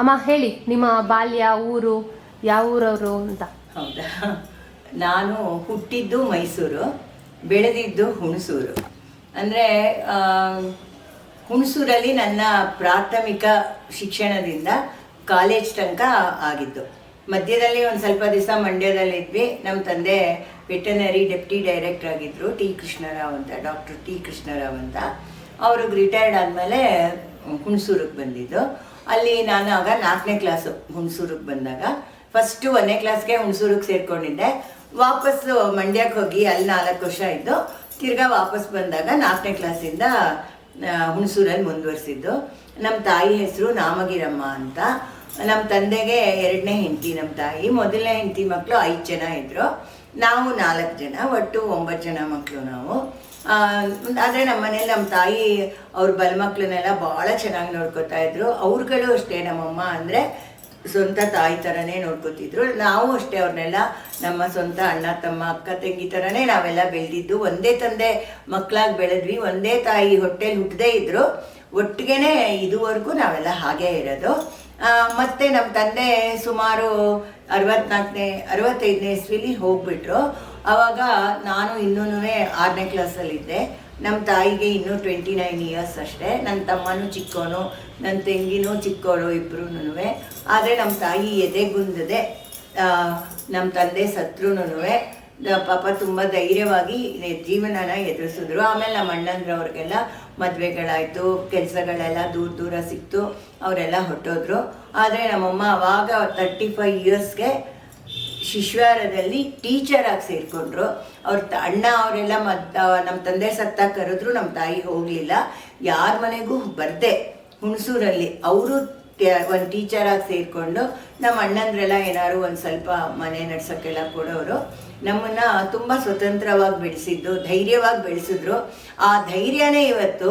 ಅಮ್ಮ, ಹೇಳಿ, ನಿಮ್ಮ ಬಾಲ್ಯ, ಊರು, ಯಾವ ಊರವರು ಅಂತ. ಹೌದಾ? ನಾನು ಹುಟ್ಟಿದ್ದು ಮೈಸೂರು, ಬೆಳೆದಿದ್ದು ಹುಣಸೂರು. ಅಂದರೆ ಹುಣಸೂರಲ್ಲಿ ನನ್ನ ಪ್ರಾಥಮಿಕ ಶಿಕ್ಷಣದಿಂದ ಕಾಲೇಜ್ ತನಕ ಆಗಿದ್ದು. ಮಧ್ಯದಲ್ಲಿ ಒಂದು ಸ್ವಲ್ಪ ದಿವಸ ಮಂಡ್ಯದಲ್ಲಿದ್ವಿ. ನಮ್ಮ ತಂದೆ ವೆಟನರಿ ಡೆಪ್ಟಿ ಡೈರೆಕ್ಟರ್ ಆಗಿದ್ದರು ಟಿ ಕೃಷ್ಣರಾವ್ ಅಂತ, ಡಾಕ್ಟರ್ ಟಿ ಕೃಷ್ಣರಾವ್ ಅಂತ. ಅವ್ರಿಗೆ ರಿಟೈರ್ಡ್ ಆದಮೇಲೆ ಹುಣಸೂರಿಗೆ ಬಂದಿದ್ದು. ಅಲ್ಲಿ ನಾನು ಆಗ ನಾಲ್ಕನೇ ಕ್ಲಾಸು ಹುಣಸೂರಿಗೆ ಬಂದಾಗ ಫಸ್ಟು ಒಂದನೇ ಕ್ಲಾಸ್ಗೆ ಹುಣಸೂರಿಗೆ ಸೇರ್ಕೊಂಡಿದ್ದೆ. ವಾಪಸ್ ಮಂಡ್ಯಕ್ಕೆ ಹೋಗಿ ಅಲ್ಲಿ ನಾಲ್ಕು ವರ್ಷ ಇದ್ದು ತಿರ್ಗಾ ವಾಪಸ್ ಬಂದಾಗ ನಾಲ್ಕನೇ ಕ್ಲಾಸಿಂದ ಹುಣಸೂರಲ್ಲಿ ಮುಂದುವರಿಸಿದ್ದು. ನಮ್ಮ ತಾಯಿ ಹೆಸರು ನಾಮಗಿರಮ್ಮ ಅಂತ. ನಮ್ಮ ತಂದೆಗೆ ಎರಡನೇ ಹೆಂಡತಿ ನಮ್ಮ ತಾಯಿ. ಮೊದಲನೇ ಹೆಂಡತಿ ಮಕ್ಕಳು ಐದು ಜನ ಇದ್ದರು ನಾವು ನಾಲ್ಕು ಜನ, ಒಟ್ಟು ಒಂಬತ್ತು ಜನ ಮಕ್ಕಳು ನಾವು. ಆದರೆ ನಮ್ಮ ಮನೇಲಿ ನಮ್ಮ ತಾಯಿ ಅವ್ರ ಬಲಮಕ್ಳನ್ನೆಲ್ಲ ಭಾಳ ಚೆನ್ನಾಗಿ ನೋಡ್ಕೊತಾ ಇದ್ರು. ಅವ್ರುಗಳು ಅಷ್ಟೇ ನಮ್ಮಮ್ಮ ಅಂದರೆ ಸ್ವಂತ ತಾಯಿ ಥರನೇ ನೋಡ್ಕೊತಿದ್ರು. ನಾವು ಅಷ್ಟೇ ಅವ್ರನ್ನೆಲ್ಲ ನಮ್ಮ ಸ್ವಂತ ಅಣ್ಣ, ತಮ್ಮ, ಅಕ್ಕ, ತಂಗಿ ಥರನೇ ನಾವೆಲ್ಲ ಬೆಳೆದಿದ್ದು. ಒಂದೇ ತಂದೆ ಮಕ್ಕಳಾಗಿ ಬೆಳೆದ್ವಿ. ಒಂದೇ ತಾಯಿ ಹೊಟ್ಟೆಲಿ ಹುಟ್ಟದೇ ಇದ್ರು. ಒಟ್ಟಿಗೆನೇ ಇದುವರೆಗೂ ನಾವೆಲ್ಲ ಹಾಗೇ ಇರೋದು. ಮತ್ತೆ ನಮ್ಮ ತಂದೆ ಸುಮಾರು ಅರವತ್ನಾಲ್ಕನೇ, ಅರವತ್ತೈದನೇ ಇಸ್ವಿಲಿ ಹೋಗ್ಬಿಟ್ರು. ಆವಾಗ ನಾನು ಇನ್ನೂ ಆರನೇ ಕ್ಲಾಸಲ್ಲಿದ್ದೆ ನಮ್ಮ ತಾಯಿಗೆ ಇನ್ನೂ ಟ್ವೆಂಟಿ ನೈನ್ ಇಯರ್ಸ್ ಅಷ್ಟೇ. ನನ್ನ ತಮ್ಮನೂ ಚಿಕ್ಕವನು ನನ್ನ ತಂಗಿನೂ ಚಿಕ್ಕವಳು ಇಬ್ಬರೂ ಆದರೆ ನಮ್ಮ ತಾಯಿ ಎದೆಗುಂದದೆ ನಮ್ಮ ತಂದೆ ಸತ್ರುನು ಪಾಪ ತುಂಬ ಧೈರ್ಯವಾಗಿ ಜೀವನನ ಎದುರಿಸಿದ್ರು. ಆಮೇಲೆ ನಮ್ಮ ಅಣ್ಣಂದ್ರವ್ರಿಗೆಲ್ಲ ಮದುವೆಗಳಾಯಿತು, ಕೆಲಸಗಳೆಲ್ಲ ದೂರ ದೂರ ಸಿಕ್ತು, ಅವರೆಲ್ಲ ಹೊಟ್ಟೋದ್ರು ಆದರೆ ನಮ್ಮಮ್ಮ ಅವಾಗ ತರ್ಟಿ ಫೈವ್ ಇಯರ್ಸ್ಗೆ ಶಿಶ್ವಾರದಲ್ಲಿ ಟೀಚರ್ ಆಗಿ ಸೇರಿಕೊಂಡ್ರು. ಅವ್ರ ಅಣ್ಣ ಅವರೆಲ್ಲ ಮದ್ ನಮ್ಮ ತಂದೆ ಸತ್ತ ಕರೆದ್ರು ನಮ್ಮ ತಾಯಿ ಹೋಗಲಿಲ್ಲ. ಯಾರ ಮನೆಗೂ ಬರದೆ ಹುಣಸೂರಲ್ಲಿ. ಅವರು ಒಂದು ಟೀಚರಾಗಿ ಸೇರಿಕೊಂಡು ನಮ್ಮ ಅಣ್ಣಂದ್ರೆಲ್ಲ ಏನಾದ್ರು ಒಂದು ಸ್ವಲ್ಪ ಮನೆ ನಡ್ಸೋಕ್ಕೆಲ್ಲ ಕೊಡೋರು. ನಮ್ಮನ್ನ ತುಂಬ ಸ್ವತಂತ್ರವಾಗಿ ಬೆಳೆಸಿದ್ದು, ಧೈರ್ಯವಾಗಿ ಬೆಳೆಸಿದ್ರು. ಆ ಧೈರ್ಯನೇ ಇವತ್ತು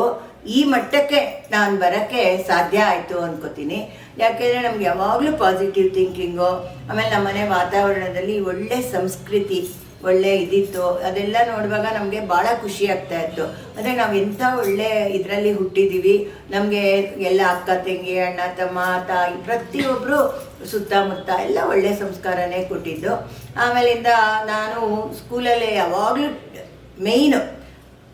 ಈ ಮಟ್ಟಕ್ಕೆ ನಾನು ಬರೋಕ್ಕೆ ಸಾಧ್ಯ ಆಯಿತು ಅಂದ್ಕೋತೀನಿ ಯಾಕೆಂದರೆ ನಮ್ಗೆ ಯಾವಾಗಲೂ ಪಾಸಿಟಿವ್ ಥಿಂಕಿಂಗು ಆಮೇಲೆ ನಮ್ಮ ಮನೆ ವಾತಾವರಣದಲ್ಲಿ ಒಳ್ಳೆ ಸಂಸ್ಕೃತಿ, ಒಳ್ಳೆ ಇದಿತ್ತು, ಅದೆಲ್ಲ ನೋಡುವಾಗ ನಮಗೆ ಭಾಳ ಖುಷಿ ಆಗ್ತಾ ಇತ್ತು. ಅಂದರೆ ನಾವು ಎಂಥ ಒಳ್ಳೆ ಇದರಲ್ಲಿ ಹುಟ್ಟಿದ್ದೀವಿ ನಮಗೆ ಎಲ್ಲ ಅಕ್ಕ, ತಂಗಿ, ಅಣ್ಣ, ತಮ್ಮ, ತಾಯಿ ಪ್ರತಿಯೊಬ್ಬರು ಸುತ್ತಮುತ್ತ ಎಲ್ಲ ಒಳ್ಳೆ ಸಂಸ್ಕಾರನೇ ಕೊಟ್ಟಿದ್ದು. ಆಮೇಲಿಂದ ನಾನು ಸ್ಕೂಲಲ್ಲಿ ಯಾವಾಗಲೂ ಮೇಯ್ನು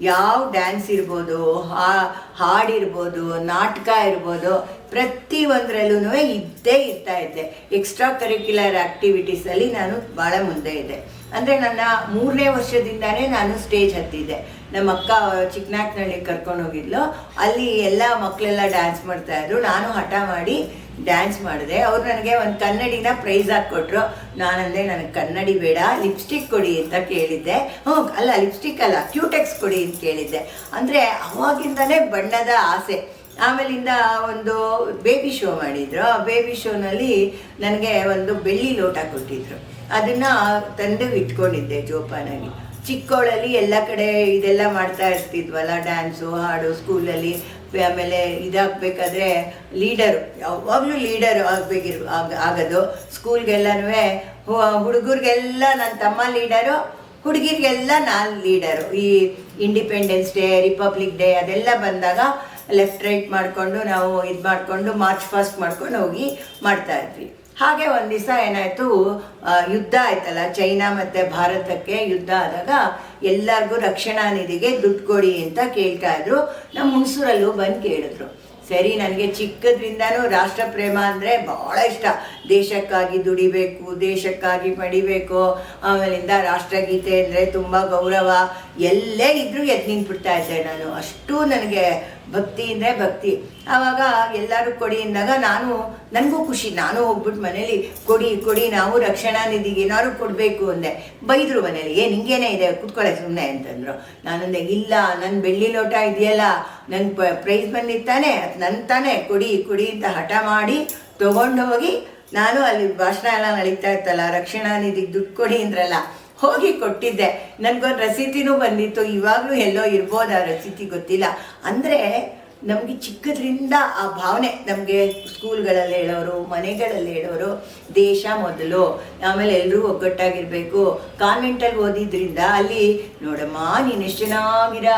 ಯಾವ ಡ್ಯಾನ್ಸ್ ಇರ್ಬೋದು, ಹಾ ಹಾಡಿರ್ಬೋದು ನಾಟಕ ಇರ್ಬೋದು, ಪ್ರತಿ ಒಂದರಲ್ಲೂ ಇದ್ದೇ ಇರ್ತಾ ಇದ್ದೆ. ಎಕ್ಸ್ಟ್ರಾ ಕರಿಕ್ಯುಲರ್ ಆ್ಯಕ್ಟಿವಿಟೀಸಲ್ಲಿ ನಾನು ಭಾಳ ಮುಂದೆ ಇದ್ದೆ. ಅಂದರೆ ನನ್ನ ಮೂರನೇ ವರ್ಷದಿಂದಾನೇ ನಾನು ಸ್ಟೇಜ್ ಹತ್ತಿದ್ದೆ. ನಮ್ಮ ಅಕ್ಕ ಚಿಕ್ಕನಾಕ್ನಳ್ಳಿ ಕರ್ಕೊಂಡು ಹೋಗಿದ್ಲು. ಅಲ್ಲಿ ಎಲ್ಲ ಮಕ್ಕಳೆಲ್ಲ ಡ್ಯಾನ್ಸ್ ಮಾಡ್ತಾ ಇದ್ರು. ನಾನು ಹಠ ಮಾಡಿ ಡ್ಯಾನ್ಸ್ ಮಾಡಿದೆ. ಅವ್ರು ನನಗೆ ಒಂದು ಕನ್ನಡಿನ ಪ್ರೈಸ್ ಆಗಿ ಕೊಟ್ಟರು ನಾನಂದೆ, ನನಗೆ ಕನ್ನಡಿ ಬೇಡ ಲಿಪ್ಸ್ಟಿಕ್ ಕೊಡಿ ಅಂತ ಕೇಳಿದ್ದೆ. ಹ್ಞೂ ಅಲ್ಲ ಲಿಪ್ಸ್ಟಿಕ್ ಅಲ್ಲ ಕ್ಯೂಟೆಕ್ಸ್ ಕೊಡಿ ಅಂತ ಕೇಳಿದ್ದೆ. ಅಂದರೆ ಅವಾಗಿಂದಲೇ ಬಣ್ಣದ ಆಸೆ. ಆಮೇಲಿಂದ ಒಂದು ಬೇಬಿ ಶೋ ಮಾಡಿದ್ರು. ಆ ಬೇಬಿ ಶೋನಲ್ಲಿ ನನಗೆ ಒಂದು ಬೆಳ್ಳಿ ಲೋಟ ಕೊಟ್ಟಿದ್ರು. ಅದನ್ನು ತಂದು ಇಟ್ಕೊಂಡಿದ್ದೆ ಜೋಪಾನಾಗಿ ಚಿಕ್ಕವಳಲ್ಲಿ ಎಲ್ಲ ಕಡೆ ಇದೆಲ್ಲ ಮಾಡ್ತಾ ಇರ್ತಿದ್ವಲ್ಲ ಡ್ಯಾನ್ಸು ಹಾಡು ಸ್ಕೂಲಲ್ಲಿ ಆಮೇಲೆ ಇದಾಗಬೇಕಾದ್ರೆ ಲೀಡರು ಯಾವಾಗಲೂ ಲೀಡರ್ ಆಗಬೇಕಿರ್, ಆಗ, ಆಗೋದು. ಸ್ಕೂಲ್ಗೆಲ್ಲನೂ ಹುಡುಗರಿಗೆಲ್ಲ ನನ್ನ ತಮ್ಮ ಲೀಡರು ಹುಡುಗಿರಿಗೆಲ್ಲ ನಾನು ಲೀಡರು ಈ ಇಂಡಿಪೆಂಡೆನ್ಸ್ ಡೇ ರಿಪಬ್ಲಿಕ್ ಡೇ ಅದೆಲ್ಲ ಬಂದಾಗ ಲೆಫ್ಟ್ ರೈಟ್ ಮಾಡಿಕೊಂಡು ನಾವು ಇದು ಮಾಡಿಕೊಂಡು ಮಾರ್ಚ್ ಫಾಸ್ಟ್ ಮಾಡ್ಕೊಂಡು ಹೋಗಿ ಮಾಡ್ತಾ ಇದ್ವಿ. ಹಾಗೆ ಒಂದು ದಿವಸ ಏನಾಯಿತು ಯುದ್ಧ ಆಯ್ತಲ್ಲ, ಚೈನಾ ಮತ್ತು ಭಾರತಕ್ಕೆ ಯುದ್ಧ ಆದಾಗ ಎಲ್ಲರಿಗೂ ರಕ್ಷಣಾ ನಿಧಿಗೆ ದುಡ್ಡು ಕೊಡಿ ಅಂತ ಕೇಳ್ತಾ ಇದ್ರು. ನಮ್ಮ ಹುಣಸೂರಲ್ಲೂ ಬಂದು ಕೇಳಿದ್ರು. ಸರಿ, ನನಗೆ ಚಿಕ್ಕದ್ರಿಂದನೂ ರಾಷ್ಟ್ರ ಪ್ರೇಮ ಅಂದರೆ ಭಾಳ ಇಷ್ಟ. ದೇಶಕ್ಕಾಗಿ ದುಡಿಬೇಕು, ದೇಶಕ್ಕಾಗಿ ಪಡಿಬೇಕು, ಆಮೇಲಿಂದ ರಾಷ್ಟ್ರಗೀತೆ ಅಂದರೆ ತುಂಬ ಗೌರವ. ಎಲ್ಲೇ ಇದ್ರೂ ಎದ್ದು ನಿಂತ್ಬಿಡ್ತಾ ಇದ್ದೆ ನಾನು. ಅಷ್ಟು ನನಗೆ ಭಕ್ತಿ ಅಂದರೆ ಭಕ್ತಿ. ಆವಾಗ ಎಲ್ಲರೂ ಕೊಡಿ ಅಂದಾಗ ನಾನು, ನನಗೂ ಖುಷಿ. ನಾನು ಹೋಗ್ಬಿಟ್ಟು ಮನೇಲಿ, ಕೊಡಿ ಕೊಡಿ, ನಾವು ರಕ್ಷಣಾ ನಿಧಿಗೆ ಏನಾದ್ರು ಕೊಡಬೇಕು ಅಂದೆ. ಬೈದರು ಮನೇಲಿ ಏನು ಹಿಂಗೇನೇ ಇದೆ, ಕುತ್ಕೊಳ್ಳೆ ಸುಮ್ಮನೆ ಅಂತಂದರು. ನಾನಂದೆ, ಇಲ್ಲ ನನ್ನ ಬೆಳ್ಳಿ ಲೋಟ ಇದೆಯಲ್ಲ ನನ್ನ ಪ್ರೈಸ್ ಬಂದಿತ್ತಾನೆ ಕುಡಿ ಕೊಡಿ ಕೊಡಿ ಅಂತ ಹಠ ಮಾಡಿ ತಗೊಂಡು ಹೋಗಿ ನಾನು ಅಲ್ಲಿ ಭಾಷಣ ಎಲ್ಲ ನಡೀತಾ ಇತ್ತಲ್ಲ, ರಕ್ಷಣಾ ನಿಧಿಗೆ ದುಡ್ಡು ಕೊಡಿ ಅಂದ್ರಲ್ಲ, ಹೋಗಿ ಕೊಟ್ಟಿದ್ದೆ. ನನಗೊಂದು ರಸೀತಿನೂ ಬಂದಿತ್ತು. ಇವಾಗಲೂ ಎಲ್ಲೋ ಇರ್ಬೋದು ಆ ರಸೀತಿ ಗೊತ್ತಿಲ್ಲ. ಅಂದರೆ ನಮಗೆ ಚಿಕ್ಕದ್ರಿಂದ ಆ ಭಾವನೆ, ನಮಗೆ ಸ್ಕೂಲ್ಗಳಲ್ಲಿ ಹೇಳೋರು, ಮನೆಗಳಲ್ಲಿ ಹೇಳೋರು, ದೇಶ ಮೊದಲು, ಆಮೇಲೆ ಎಲ್ಲರೂ ಒಗ್ಗಟ್ಟಾಗಿರಬೇಕು. ಕಾನ್ವೆಂಟಲ್ಲಿ ಓದಿದ್ರಿಂದ ಅಲ್ಲಿ, ನೋಡಮ್ಮ ನೀನು ಎಷ್ಟು ಚೆನ್ನಾಗಿರ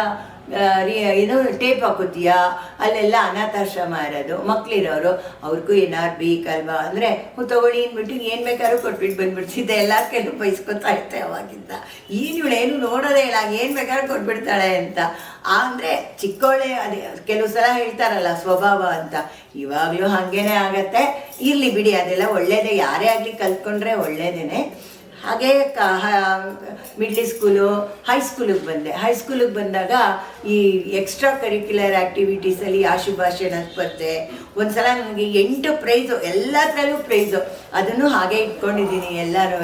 ಏನು ಟೇಪ್ ಹಾಕುತ್ತೀಯಾ? ಅಲ್ಲೆಲ್ಲ ಅನಾಥಾಶ್ರಮ ಇರೋದು. ಮಕ್ಳಿರೋರು, ಅವ್ರಿಗೂ ಏನಾರು ಬೇಕಲ್ವಾ? ಅಂದರೆ ತಗೊಳ್ಳಿ ಅಂದ್ಬಿಟ್ಟು ಏನು ಬೇಕಾದ್ರೂ ಕೊಟ್ಬಿಟ್ಟು ಬಂದ್ಬಿಡ್ತಿದ್ದೆ ಎಲ್ಲ ಕೆಲವು ಬೈಸ್ಕೊತಾ ಇರ್ತೆ ಅವಾಗಿಂದ. ಏನು ಇವಳೇನು ನೋಡೋದೇ ಇಲ್ಲ. ಏನು ಬೇಕಾದ್ರೂ ಕೊಟ್ಬಿಡ್ತಾಳೆ ಅಂತ. ಅಂದರೆ ಚಿಕ್ಕವಳೆ ಅದೇ, ಕೆಲವು ಸಲ ಹೇಳ್ತಾರಲ್ಲ, ಸ್ವಭಾವ ಅಂತ. ಇವಾಗಲೂ ಹಾಗೇನೆ ಆಗತ್ತೆ. ಇರಲಿ ಬಿಡಿ, ಅದೆಲ್ಲ ಒಳ್ಳೇದೇ. ಯಾರೇ ಆಗಲಿ ಕಲ್ತ್ಕೊಂಡ್ರೆ ಒಳ್ಳೇದೇನೆ. ಹಾಗೆ ಕ ಮಿಡ್ಲ್ ಸ್ಕೂಲು ಹೈಸ್ಕೂಲಿಗೆ ಬಂದೆ. ಹೈಸ್ಕೂಲಿಗೆ ಬಂದಾಗ ಈ ಎಕ್ಸ್ಟ್ರಾ ಕರಿಕ್ಯುಲರ್ ಆ್ಯಕ್ಟಿವಿಟೀಸಲ್ಲಿ ಆಶುಭಾಷಣ ಸ್ಪರ್ಧೆ, ಒಂದ್ಸಲ ನನಗೆ ಎಂಟು ಪ್ರೈಸು ಎಲ್ಲದರಲ್ಲೂ ಪ್ರೈಸು ಅದನ್ನು ಹಾಗೆ ಇಟ್ಕೊಂಡಿದ್ದೀನಿ ಎಲ್ಲರೂ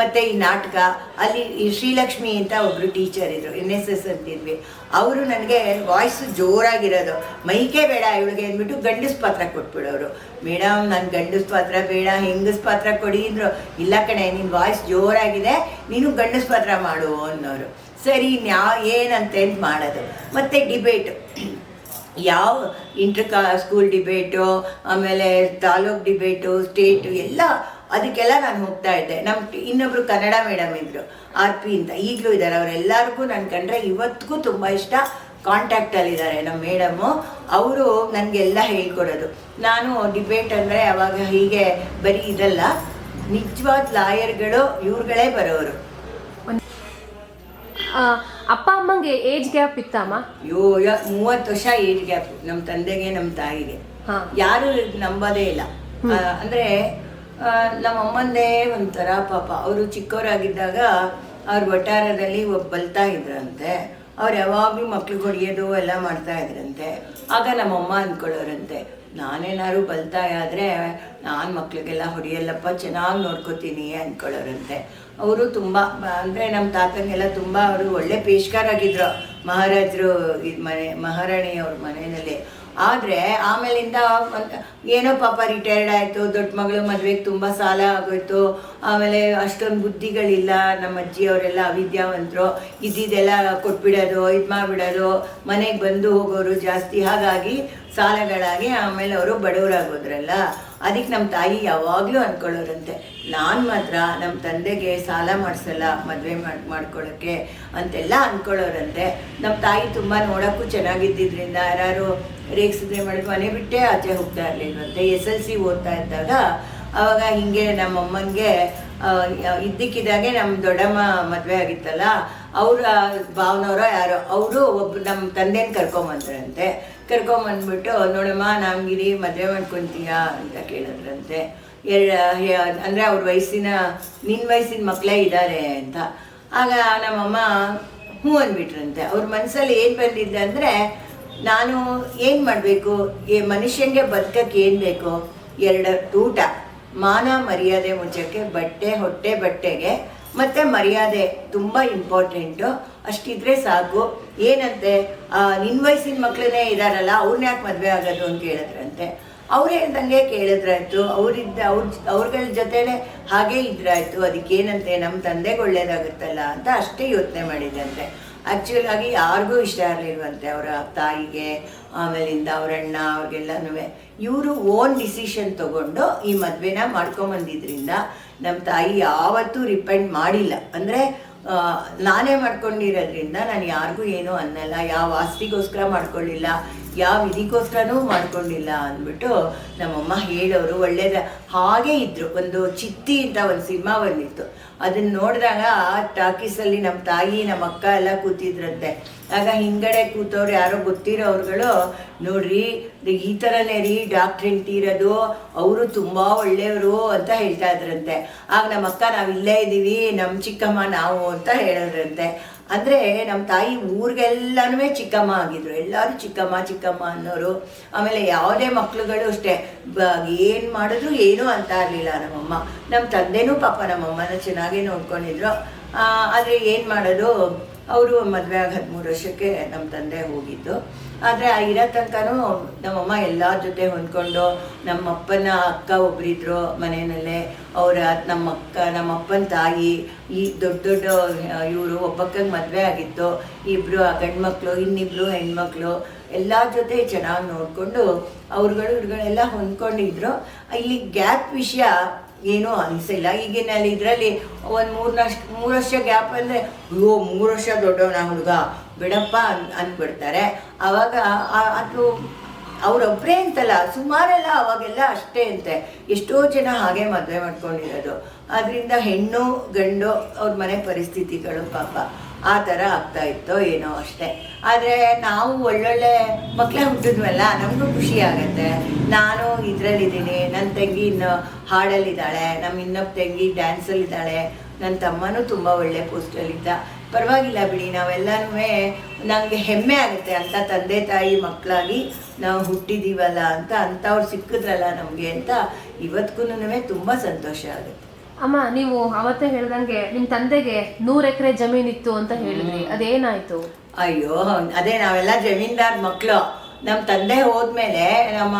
ಮತ್ತು ಈ ನಾಟಕ, ಅಲ್ಲಿ ಈ ಶ್ರೀಲಕ್ಷ್ಮಿ ಅಂತ ಒಬ್ಬರು ಟೀಚರ್ ಇದ್ದರು ಎನ್ ಎಸ್ ಎಸ್ ಅಂತಿದ್ವಿ. ಅವರು ನನಗೆ ವಾಯ್ಸ್ ಜೋರಾಗಿರೋದು. ಮೈಕೆ ಬೇಡ ಇವಳಿಗೆ ಅಂದ್ಬಿಟ್ಟು ಗಂಡಸ್ ಪಾತ್ರ ಕೊಟ್ಬಿಡೋರು. ಮೇಡಮ್, ನಾನು ಗಂಡಸ್ ಪಾತ್ರ ಬೇಡ, ಹೆಂಗಸ್ ಪಾತ್ರ ಕೊಡಿ ಅಂದರು. ಇಲ್ಲ ಕಣೆ ನಿನ್ನ ವಾಯ್ಸ್ ಜೋರಾಗಿದೆ, ನೀನು ಗಂಡಸ್ ಪಾತ್ರ ಮಾಡು ಅನ್ನೋರು. ಸರಿ, ನ್ಯಾ ಏನಂತೆ ಮಾಡೋದು. ಮತ್ತು ಡಿಬೇಟ್ ಯಾವ ಇಂಟರ್ ಕಾ ಸ್ಕೂಲ್ ಡಿಬೇಟು ಆಮೇಲೆ ತಾಲೂಕ್ ಡಿಬೇಟು ಸ್ಟೇಟು ಎಲ್ಲ, ಅದಕ್ಕೆಲ್ಲ ನಾನು ಹೋಗ್ತಾ ಇದ್ದೆ. ನಮ್ಮ ಇನ್ನೊಬ್ರು ಕನ್ನಡ ಮೇಡಮ್ ಇದ್ದರು ಆರ್ ಪಿ ಅಂತ. ಈಗಲೂ ಇದ್ದಾರೆ. ಅವರೆಲ್ಲರಿಗೂ ನಾನು ಕಂಡ್ರೆ ಇವತ್ತಿಗೂ ತುಂಬ ಇಷ್ಟ. ಕಾಂಟ್ಯಾಕ್ಟಲ್ಲಿದ್ದಾರೆ ನಮ್ಮ ಮೇಡಮು. ಅವರು ನನಗೆಲ್ಲ ಹೇಳ್ಕೊಡೋದು. ನಾನು ಡಿಬೇಟ್ ಅಂದರೆ ಅವಾಗ ಹೀಗೆ ಬರೀ ಇದಲ್ಲ. ನಿಜವಾದ ಲಾಯರ್ಗಳು ಇವ್ರುಗಳೇ ಬರೋರು. ಅಪ್ಪ ಅಮ್ಮಂಗೆ ಏಜ್ ಗ್ಯಾಪ್ ಇತ್ತಮ್ಮ? ಅಯ್ಯೋ ಯ- ಮೂವತ್ತು ವರ್ಷ ಏಜ್ ಗ್ಯಾಪ್ ನಮ್ಮ ತಂದೆಗೆ ನಮ್ಮ ತಾಯಿಗೆ. ಯಾರು ನಂಬೋದೇ ಇಲ್ಲ. ಅಂದ್ರೆ ನಮ್ಮ ಅಮ್ಮಂದೇ ಒಂಥರ ಪಾಪ. ಅವರು ಚಿಕ್ಕವರಾಗಿದ್ದಾಗ ಅವ್ರ ವಠಾರದಲ್ಲಿ ಒಬ್ಬ ಬಲ್ತಾ ಇದ್ರಂತೆ. ಅವ್ರು ಯಾವಾಗಲೂ ಮಕ್ಳಿಗೆ ಹೊಡೆಯೋದು ಎಲ್ಲ ಮಾಡ್ತಾ ಇದ್ರಂತೆ. ಆಗ ನಮ್ಮಮ್ಮ ಅಂದ್ಕೊಳ್ಳೋರಂತೆ, ನಾನೇನಾದ್ರು ಬಲ್ತಾ ಆದರೆ ನಾನು ಮಕ್ಳಿಗೆಲ್ಲ ಹೊಡೆಯಲ್ಲಪ್ಪ, ಚೆನ್ನಾಗಿ ನೋಡ್ಕೋತೀನಿ ಅಂದ್ಕೊಳ್ಳೋರಂತೆ. ಅವರು ತುಂಬ, ಅಂದರೆ ನಮ್ಮ ತಾತಂಗೆಲ್ಲ ತುಂಬ, ಅವರು ಒಳ್ಳೆ ಪೇಶ್ಕಾರಾಗಿದ್ರು ಮಹಾರಾಜರು ಇದು ಮನೆ, ಮಹಾರಾಣಿಯವ್ರ ಮನೆಯಲ್ಲಿ. ಆದರೆ ಆಮೇಲಿಂದ ಏನೋ ಪಾಪ ರಿಟೈರ್ಡ್ ಆಯಿತು, ದೊಡ್ಡ ಮಗಳು ಮದುವೆಗೆ ತುಂಬ ಸಾಲ ಆಗೋಯ್ತು, ಆಮೇಲೆ ಅಷ್ಟೊಂದು ಬುದ್ಧಿಗಳಿಲ್ಲ ನಮ್ಮ ಅಜ್ಜಿ ಅವರೆಲ್ಲ ಅವಿದ್ಯಾವಂತರು ಇದ್ದಿದ್ದೆಲ್ಲ ಕೊಟ್ಬಿಡೋದು ಇದು ಮಾಡಿಬಿಡೋದು ಮನೆಗೆ ಬಂದು ಹೋಗೋರು ಜಾಸ್ತಿ. ಹಾಗಾಗಿ ಸಾಲಗಳಾಗಿ ಆಮೇಲೆ ಅವರು ಬಡವರಾಗೋದ್ರಲ್ಲ, ಅದಕ್ಕೆ ನಮ್ಮ ತಾಯಿ ಯಾವಾಗಲೂ ಅಂದ್ಕೊಳ್ಳೋರಂತೆ ನಾನು ಮಾತ್ರ ನಮ್ಮ ತಂದೆಗೆ ಸಾಲ ಮಾಡಿಸಲ್ಲ, ಮದುವೆ ಮಾಡಿ ಮಾಡ್ಕೊಳ್ಳೋಕ್ಕೆ ಅಂತೆಲ್ಲ ಅಂದ್ಕೊಳ್ಳೋರಂತೆ ನಮ್ಮ ತಾಯಿ ತುಂಬ ನೋಡೋಕ್ಕೂ ಚೆನ್ನಾಗಿದ್ದಿದ್ರಿಂದ ಯಾರು ರೇಗಿಸಿದ್ರೆ ಮಾಡಿ ಮನೆ ಬಿಟ್ಟೇ ಆಚೆ ಹೋಗ್ತಾ ಇರಲಿಲ್ವಂತೆ. ಎಸ್ ಎಲ್ ಸಿ ಓದ್ತಾ ಇದ್ದಾಗ ಆವಾಗ ಹಿಂಗೆ ನಮ್ಮ ಅಮ್ಮನಿಗೆ ಇದ್ದಕ್ಕಿದ್ದಾಗೆ ನಮ್ಮ ದೊಡ್ಡಮ್ಮ ಮದುವೆ ಆಗಿತ್ತಲ್ಲ, ಅವರ, ಭಾವನವರೋ ಯಾರೋ, ಅವರು ಒಬ್ಬ ನಮ್ಮ ತಂದೆನ ಕರ್ಕೊಂಬಂದ್ರಂತೆ. ಕರ್ಕೊಂಬಂದ್ಬಿಟ್ಟು ನೋಡಮ್ಮ, ನಮಗಿರಿ, ಮದುವೆ ಮಾಡ್ಕೊತೀಯಾ ಅಂತ ಕೇಳಿದ್ರಂತೆ. ಎರಡು ಅಂದರೆ ಅವ್ರ ವಯಸ್ಸಿನ ನಿನ್ನ ವಯಸ್ಸಿನ ಮಕ್ಕಳೇ ಇದ್ದಾರೆ ಅಂತ. ಆಗ ನಮ್ಮಮ್ಮ, ಹ್ಞೂ ಅಂದ್ಬಿಟ್ರಂತೆ. ಅವ್ರ ಮನಸ್ಸಲ್ಲಿ ಏನು ಬಂದಿದ್ದೆ ಅಂದರೆ, ನಾನು ಏನು ಮಾಡಬೇಕು? ಈ ಮನುಷ್ಯನಿಗೆ ಬದುಕಕ್ಕೆ ಏನು ಬೇಕು? ಎರಡು ಊಟ. ಮಾನ ಮರ್ಯಾದೆ ಮುಂಚಕ್ಕೆ ಬಟ್ಟೆ, ಹೊಟ್ಟೆ ಬಟ್ಟೆಗೆ ಮತ್ತು ಮರ್ಯಾದೆ ತುಂಬ ಇಂಪಾರ್ಟೆಂಟು ಅಷ್ಟಿದ್ರೆ ಸಾಕು. ಏನಂತೆ? ನಿನ್ನ ವಯಸ್ಸಿನ ಮಕ್ಕಳನ್ನೇ ಇದ್ದಾರಲ್ಲ ಅವ್ರನ್ನ ಯಾಕೆ ಮದುವೆ ಆಗೋದು ಅಂತ ಹೇಳಿದ್ರಂತೆ. ಅವರೇ ಇದ್ದಂಗೆ ಕೇಳಿದ್ರಾಯ್ತು. ಅವರಿದ್ದ, ಅವ್ರ ಅವ್ರಗಳ ಜೊತೆಲೆ ಹಾಗೆ ಇದ್ರಾಯ್ತು. ಅದಕ್ಕೇನಂತೆ? ನಮ್ಮ ತಂದೆಗೆ ಒಳ್ಳೇದಾಗುತ್ತಲ್ಲ ಅಂತ ಅಷ್ಟೇ ಯೋಚನೆ ಮಾಡಿದಂತೆ ಆ್ಯಕ್ಚುಲ್ ಆಗಿ ಯಾರಿಗೂ ಇಷ್ಟ ಇರಲಿಲ್ವಂತೆ ಅವರ ತಾಯಿಗೆ, ಆಮೇಲಿಂದ ಅವರಣ್ಣ ಅವ್ರಿಗೆಲ್ಲನೂ ಇವರು ಓನ್ ಡಿಸಿಷನ್ ತಗೊಂಡು ಈ ಮದುವೆನ ಮಾಡ್ಕೊಂಬಂದಿದ್ರಿಂದ ನಮ್ಮ ತಾಯಿ ಯಾವತ್ತೂ ರಿಪೆಂಡ್ ಮಾಡಿಲ್ಲ. ಅಂದರೆ ನಾನೇ ಮಾಡ್ಕೊಂಡಿರೋದ್ರಿಂದ ನಾನು ಯಾರಿಗೂ ಏನೂ ಅನ್ನಲ್ಲ, ಯಾವ ಆಸ್ತಿಗೋಸ್ಕರ ಮಾಡ್ಕೊಳ್ಳಿಲ್ಲ ಯಾವ ಇದಕ್ಕೋಸ್ಕರನೂ ಮಾಡ್ಕೊಂಡಿಲ್ಲ ಅಂದ್ಬಿಟ್ಟು ನಮ್ಮಮ್ಮ ಹೇಳೋರು ಒಳ್ಳೆಯದ ಹಾಗೆ ಇದ್ರು. ಒಂದು ಚಿತ್ತಿ ಅಂತ ಒಂದು ಸಿನಿಮಾ ಬಂದಿತ್ತು. ಅದನ್ನ ನೋಡಿದಾಗ ಆ ಟಾಕೀಸಲ್ಲಿ ನಮ್ಮ ತಾಯಿ ನಮ್ಮ ಅಕ್ಕ ಎಲ್ಲ ಕೂತಿದ್ರಂತೆ. ಆಗ ಹಿಂಗಡೆ ಕೂತವ್ರು ಯಾರೋ ಗೊತ್ತಿರೋರುಗಳು, ನೋಡ್ರಿ, ಇದು ಈ ಥರನೇ ರೀ ಡಾಕ್ಟ್ರ್ ಇರೋದು ಅವರು ತುಂಬ ಒಳ್ಳೆಯವರು ಅಂತ ಹೇಳ್ತಾ ಇದ್ರಂತೆ. ಆಗ ನಮ್ಮ ಅಕ್ಕ ನಾವು ಇಲ್ಲೇ ಇದ್ದೀವಿ ನಮ್ಮ ಚಿಕ್ಕಮ್ಮ, ನಾವು ಅಂತ ಹೇಳಿದ್ರಂತೆ. ಅಂದರೆ ನಮ್ಮ ತಾಯಿ ಊರಿಗೆಲ್ಲನೂ ಚಿಕ್ಕಮ್ಮ ಆಗಿದ್ರು. ಎಲ್ಲರೂ ಚಿಕ್ಕಮ್ಮ ಚಿಕ್ಕಮ್ಮ ಅನ್ನೋರು. ಆಮೇಲೆ ಯಾವುದೇ ಮಕ್ಳುಗಳು ಅಷ್ಟೇ. ಬ, ಏನು ಮಾಡಿದ್ರು ಏನೂ ಅಂತ ಇರಲಿಲ್ಲ ನಮ್ಮಮ್ಮ. ನಮ್ಮ ತಂದೆನೂ ಪಾಪ ನಮ್ಮಮ್ಮನ ಚೆನ್ನಾಗೇ ನೋಡ್ಕೊಂಡಿದ್ರು. ಆದರೆ ಏನು ಮಾಡೋದು? ಅವರು ಮದುವೆ ಆಗಿ ಹದಿಮೂರು ವರ್ಷಕ್ಕೆ ನಮ್ಮ ತಂದೆ ಹೋಗಿದ್ದು. ಆದರೆ ಆ ಇರೋ ತನಕನೂ ನಮ್ಮಮ್ಮ ಎಲ್ಲರ ಜೊತೆ ಹೊಂದ್ಕೊಂಡು ನಮ್ಮಪ್ಪನ ಅಕ್ಕ ಒಬ್ಬರಿದ್ರು ಮನೆಯಲ್ಲೇ. ಅವರ ನಮ್ಮ ಅಕ್ಕ ನಮ್ಮ ಅಪ್ಪನ ತಾಯಿ, ಈ ದೊಡ್ಡ ದೊಡ್ಡ ಇವರು ಒಬ್ಬಕ್ಕಂಗೆ ಮದುವೆ ಆಗಿತ್ತು. ಇಬ್ಬರು ಗಂಡು ಮಕ್ಕಳು ಇನ್ನಿಬ್ಬರು ಹೆಣ್ಮಕ್ಳು ಎಲ್ಲ ಜೊತೆ ಚೆನ್ನಾಗಿ ನೋಡಿಕೊಂಡು ಅವ್ರುಗಳು ಇವ್ರುಗಳೆಲ್ಲ ಹೊಂದ್ಕೊಂಡಿದ್ರು. ಇಲ್ಲಿ ಗ್ಯಾಪ್ ವಿಷಯ ಏನೂ ಅನಿಸಿಲ್ಲ. ಈಗಿನ ಇದರಲ್ಲಿ ಒಂದು ಮೂರು ವರ್ಷ ಮೂರು ವರ್ಷ ಗ್ಯಾಪ್ ಅಂದರೆ, ಅಯ್ಯೋ, ಮೂರು ವರ್ಷ ದೊಡ್ಡವನ ಹುಡುಗ, ಬಿಡಪ್ಪ ಅನ್ ಅಂದ್ಬಿಡ್ತಾರೆ ಆವಾಗ ಅದು ಅವರೊಬ್ಬರೇ ಅಂತಲ್ಲ, ಸುಮಾರೆಲ್ಲ ಅವಾಗೆಲ್ಲ ಅಷ್ಟೇ ಅಂತೆ. ಎಷ್ಟೋ ಜನ ಹಾಗೆ ಮದುವೆ ಮಾಡ್ಕೊಂಡಿರೋದು. ಅದರಿಂದ ಹೆಣ್ಣು, ಗಂಡು ಅವ್ರ ಮನೆ ಪರಿಸ್ಥಿತಿಗಳು ಪಾಪ. ಆ ಥರ ಆಗ್ತಾ ಇತ್ತೋ, ಏನೋ ಅಷ್ಟೇ. ಆದರೆ ನಾವು ಒಳ್ಳೊಳ್ಳೆ ಮಕ್ಕಳೇ ಹುಟ್ಟಿದ್ವಲ್ಲ, ನಮಗೂ ಖುಷಿ ಆಗುತ್ತೆ. ನಾನು ಇದರಲ್ಲಿದ್ದೀನಿ ನನ್ನ ತಂಗಿ ಇನ್ನು ಹಾಡಲ್ಲಿದ್ದಾಳೆ ನಮ್ಮ ಇನ್ನೊಬ್ಬ ತಂಗಿ ಡ್ಯಾನ್ಸಲ್ಲಿದ್ದಾಳೆ ನನ್ನ ತಮ್ಮನೂ ತುಂಬ ಒಳ್ಳೆ ಪೋಸ್ಟಲ್ಲಿದ್ದ. ಪರವಾಗಿಲ್ಲ ಬಿಡಿ ನಾವೆಲ್ಲನೂ ನನಗೆ ಹೆಮ್ಮೆ ಆಗುತ್ತೆ, ಅಂತ ತಂದೆ ತಾಯಿ ಮಕ್ಕಳಾಗಿ ನಾವು ಹುಟ್ಟಿದ್ದೀವಲ್ಲ ಅಂತ, ಅಂಥವ್ರು ಸಿಕ್ಕಿದ್ರಲ್ಲ ನಮಗೆ ಅಂತ ಇವತ್ತಿಗೂ ತುಂಬ ಸಂತೋಷ ಆಗುತ್ತೆ. ಅಮ್ಮ ನೀವು ಅವತ್ತೇ ಹೇಳ್ದಂಗೆ ನಿಮ್ ತಂದೆಗೆ ನೂರ್ ಎಕರೆ ಜಮೀನಿತ್ತು ಅಂತ ಹೇಳಿದ್ರಿ. ಅದೇನಾಯ್ತು? ಅಯ್ಯೋ ಅದೇ ನಾವೆಲ್ಲ ಜಮೀನ್ದಾರ್ ಮಕ್ಕಳು ನಮ್ಮ ತಂದೆ ಹೋದ್ಮೇಲೆ ನಮ್ಮ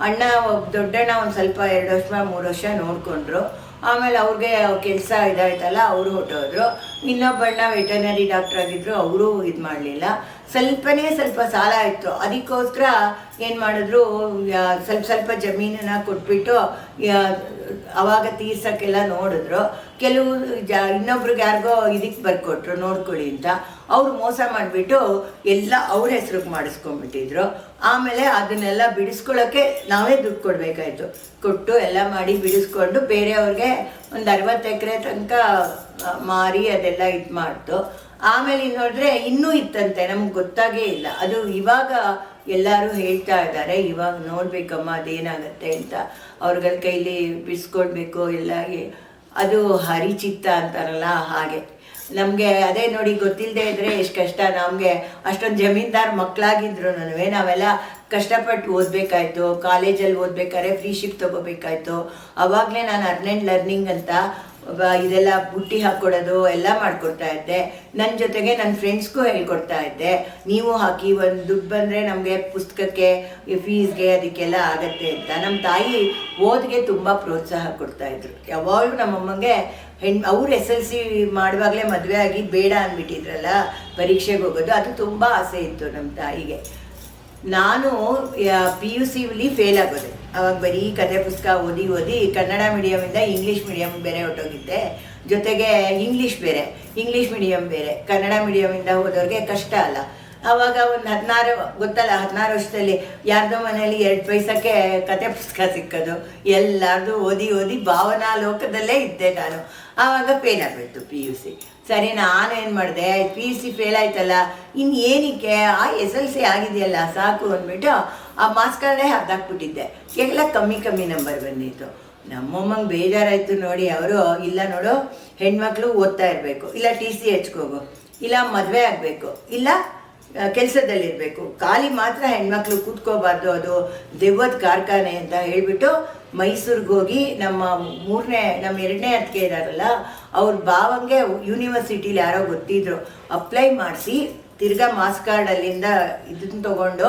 ಅಣ್ಣ ಒಬ್ಬ ದೊಡ್ಡಣ್ಣ ಒಂದು ಸ್ವಲ್ಪ ಎರಡು ವರ್ಷ ಮೂರು ವರ್ಷ ನೋಡಿಕೊಂಡ್ರು. ಆಮೇಲೆ ಅವ್ರಿಗೆ ಕೆಲಸ ಇದಾಯ್ತಲ್ಲ ಅವರು ಹೊಟ್ಟೋದ್ರು ಇನ್ನೊಬ್ಬಣ್ಣ ವೆಟರ್ನರಿ ಡಾಕ್ಟರ್ ಆಗಿದ್ರು ಅವರು ಇದು ಮಾಡಲಿಲ್ಲ. ಸ್ವಲ್ಪನೇ ಸ್ವಲ್ಪ ಸಾಲ ಇತ್ತು ಅದಕ್ಕೋಸ್ಕರ ಏನು ಮಾಡಿದ್ರು ಸ್ವಲ್ಪ ಸ್ವಲ್ಪ ಜಮೀನನ್ನ ಕೊಟ್ಬಿಟ್ಟು ಅವಾಗ ತೀರ್ಸೋಕ್ಕೆಲ್ಲ ನೋಡಿದ್ರು. ಕೆಲವು ಜ, ಇನ್ನೊಬ್ರಿಗೆ ಯಾರಿಗೋ ಇದಕ್ಕೆ ಬರ್ಕೊಟ್ರು, ನೋಡ್ಕೊಳ್ಳಿ ಅಂತ. ಅವ್ರು ಮೋಸ ಮಾಡಿಬಿಟ್ಟು ಎಲ್ಲ ಅವ್ರ ಹೆಸ್ರಿಗೆ ಮಾಡಿಸ್ಕೊಂಡ್ಬಿಟ್ಟಿದ್ರು. ಆಮೇಲೆ ಅದನ್ನೆಲ್ಲ ಬಿಡಿಸ್ಕೊಳ್ಳೋಕ್ಕೆ ನಾವೇ ದುಡ್ಡು ಕೊಡಬೇಕಾಯ್ತು. ಕೊಟ್ಟು ಎಲ್ಲ ಮಾಡಿ ಬಿಡಿಸ್ಕೊಂಡು ಬೇರೆಯವ್ರಿಗೆ ಒಂದು ಅರವತ್ತು ಎಕರೆ ತನಕ ಮಾರಿ ಅದೆಲ್ಲ ಇದು ಮಾಡ್ತು. ಆಮೇಲೆ ನೋಡಿದ್ರೆ ಇನ್ನೂ ಇತ್ತಂತೆ, ನಮ್ಗೆ ಗೊತ್ತಾಗೇ ಇಲ್ಲ. ಅದು ಇವಾಗ ಎಲ್ಲರೂ ಹೇಳ್ತಾ ಇದ್ದಾರೆ, ಇವಾಗ ನೋಡ್ಬೇಕಮ್ಮ ಅದೇನಾಗತ್ತೆ ಅಂತ. ಅವ್ರಗಳ ಕೈಲಿ ಬಿಸ್ಕೊಡ್ಬೇಕು ಎಲ್ಲ ಅದು ಹರಿಚಿತ್ತ ಅಂತಾರಲ್ಲ ಹಾಗೆ. ನಮಗೆ ಅದೇ ನೋಡಿ ಗೊತ್ತಿಲ್ಲದೆ ಇದ್ರೆ ಎಷ್ಟು ಕಷ್ಟ, ನಮಗೆ ಅಷ್ಟೊಂದು ಜಮೀನ್ದಾರ್ ಮಕ್ಕಳಾಗಿದ್ರು ನನವೇ, ನಾವೆಲ್ಲ ಕಷ್ಟಪಟ್ಟು ಓದಬೇಕಾಯ್ತು ಕಾಲೇಜಲ್ಲಿ ಓದ್ಬೇಕಾದ್ರೆ ಫ್ರೀ ಶಿಪ್ ತೊಗೋಬೇಕಾಯ್ತು. ಅವಾಗಲೇ ನಾನು ಅರ್ನೆಂಟ್ ಲರ್ನಿಂಗ್ ಅಂತ ಇದೆಲ್ಲ ಬುಟ್ಟಿ ಹಾಕ್ಕೊಡೋದು ಎಲ್ಲ ಮಾಡ್ಕೊಡ್ತಾ ಇದ್ದೆ. ನನ್ನ ಜೊತೆಗೆ ನನ್ನ ಫ್ರೆಂಡ್ಸ್ಗೂ ಹೇಳ್ಕೊಡ್ತಾ ಇದ್ದೆ. ನೀವು ಹಾಕಿ ಒಂದು ದುಡ್ಡು ಬಂದರೆ ನಮಗೆ ಪುಸ್ತಕಕ್ಕೆ ಫೀಸ್ಗೆ ಅದಕ್ಕೆಲ್ಲ ಆಗತ್ತೆ ಅಂತ. ನಮ್ಮ ತಾಯಿ ಓದಿಗೆ ತುಂಬ ಪ್ರೋತ್ಸಾಹ ಕೊಡ್ತಾ ಇದ್ರು. ಯಾವಾಗಲೂ ನಮ್ಮಮ್ಮಂಗೆ ಹೆಣ್, ಅವ್ರು ಎಸ್ ಎಲ್ ಸಿ ಮಾಡುವಾಗಲೇ ಮದುವೆ ಆಗಿ ಬೇಡ ಅಂದ್ಬಿಟ್ಟಿದ್ರಲ್ಲ, ಪರೀಕ್ಷೆಗೆ ಹೋಗೋದು, ಅದು ತುಂಬ ಆಸೆ ಇತ್ತು ನಮ್ಮ ತಾಯಿಗೆ. ನಾನು ಪಿ ಯು ಸಿಲಿ ಫೇಲ್ ಆಗೋದೆ. ಅವಾಗ ಬರೀ ಕತೆ ಪುಸ್ತಕ ಓದಿ ಓದಿ ಕನ್ನಡ ಮೀಡಿಯಮಿಂದ ಇಂಗ್ಲೀಷ್ ಮೀಡಿಯಮ್ ಬೇರೆ ಹೊಟ್ಟೋಗಿದ್ದೆ ಜೊತೆಗೆ ಇಂಗ್ಲೀಷ್ ಬೇರೆ ಇಂಗ್ಲೀಷ್ ಮೀಡಿಯಮ್ ಬೇರೆ, ಕನ್ನಡ ಮೀಡಿಯಮಿಂದ ಹೋದವ್ರಿಗೆ ಕಷ್ಟ ಅಲ್ಲ. ಅವಾಗ ಒಂದು ಹದಿನಾರು, ಗೊತ್ತಲ್ಲ, ಹದಿನಾರು ವರ್ಷದಲ್ಲಿ ಯಾರ್ದೋ ಮನೆಯಲ್ಲಿ ಎರಡು ಪೈಸಕ್ಕೆ ಕತೆ ಪುಸ್ತಕ ಸಿಕ್ಕೋದು ಎಲ್ಲಾರ್ದು ಓದಿ ಓದಿ ಭಾವನಾ ಲೋಕದಲ್ಲೇ ಇದ್ದೆ ನಾನು. ಆವಾಗ ಫೇಲ್ ಆಗಬೇಕು ಪಿ ಯು ಸಿ ಸರಿ ನಾನು ಏನು ಮಾಡಿದೆ? ಪಿ ಯು ಸಿ ಫೇಲ್ ಆಯ್ತಲ್ಲ. ಇನ್ನು ಏನಕ್ಕೆ? ಆ ಎಸ್ ಎಲ್ ಸಿ ಆಗಿದೆಯಲ್ಲ, ಸಾಕು ಅಂದ್ಬಿಟ್ಟು ಆ ಮಾಸ್ಕ್ ಕಾರ್ಡೇ ಹರಿದಾಕ್ಬಿಟ್ಟಿದ್ದೆ. ಎಲ್ಲ ಕಮ್ಮಿ ಕಮ್ಮಿ ನಂಬರ್ ಬಂದಿತ್ತು. ನಮ್ಮಮ್ಮಂಗೆ ಬೇಜಾರಾಯಿತು ನೋಡಿ, ಅವರು, ಇಲ್ಲ ನೋಡು, ಹೆಣ್ಮಕ್ಳು ಓದ್ತಾ ಇರಬೇಕು, ಇಲ್ಲ ಟಿ ಸಿ ಹೆಚ್ಕೋಗು ಇಲ್ಲ ಮದುವೆ ಆಗಬೇಕು, ಇಲ್ಲ ಕೆಲಸದಲ್ಲಿರಬೇಕು. ಖಾಲಿ ಮಾತ್ರ ಹೆಣ್ಮಕ್ಳು ಕೂತ್ಕೋಬಾರ್ದು, ಅದು ದೆವ್ವದ ಕಾರ್ಖಾನೆ ಅಂತ ಹೇಳಿಬಿಟ್ಟು ಮೈಸೂರಿಗೆ ಹೋಗಿ ನಮ್ಮ ಮೂರನೇ, ನಮ್ಮ ಎರಡನೇ ಅತ್ತಿಗೆ ಇದಾರಲ್ಲ, ಅವ್ರ ಭಾವಂಗೆ ಯೂನಿವರ್ಸಿಟಿಲಿ ಯಾರೋ ಗೊತ್ತಿದ್ರು. ಅಪ್ಲೈ ಮಾಡಿಸಿ, ತಿರ್ಗಾ ಮಾಸ್ ಕಾರ್ಡ್ ಅಲ್ಲಿಂದ ಇದನ್ನ ತಗೊಂಡು